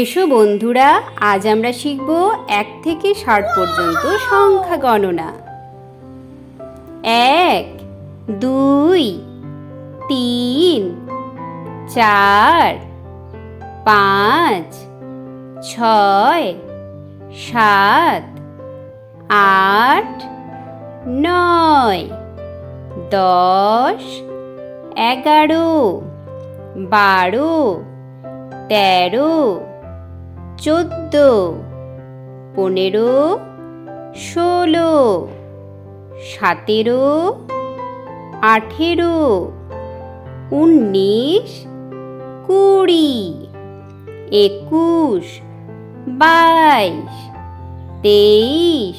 এসো বন্ধুরা, আজ আমরা শিখব এক থেকে ষাট পর্যন্ত সংখ্যা গণনা। এক, দুই, তিন, চার, পাঁচ, ছয়, সাত, আট, নয়, দশ, এগারো, বারো, তেরো চোদ্দ, পনেরো, ষোলো, সতেরো, আঠেরো, উনিশ, কুড়ি, একুশ, বাইশ, তেইশ,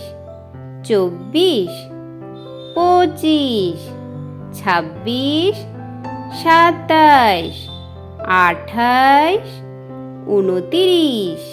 চব্বিশ, পঁচিশ, ছাব্বিশ, সাতাশ, আঠাশ, উনতিরিশ।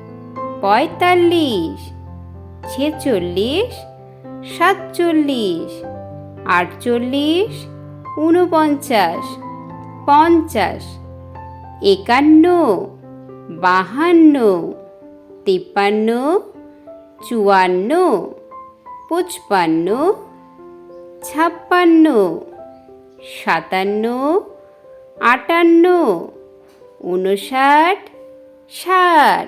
পঁয়তাল্লিশ, ছেচল্লিশ, সাতচল্লিশ, আটচল্লিশ, ঊনপঞ্চাশ, পঞ্চাশ, একান্ন, বাহান্ন, তিপ্পান্ন, চুয়ান্ন, পঁচপান্ন, ছাপ্পান্ন, সাতান্ন, আটান্ন উনষাট ষাট।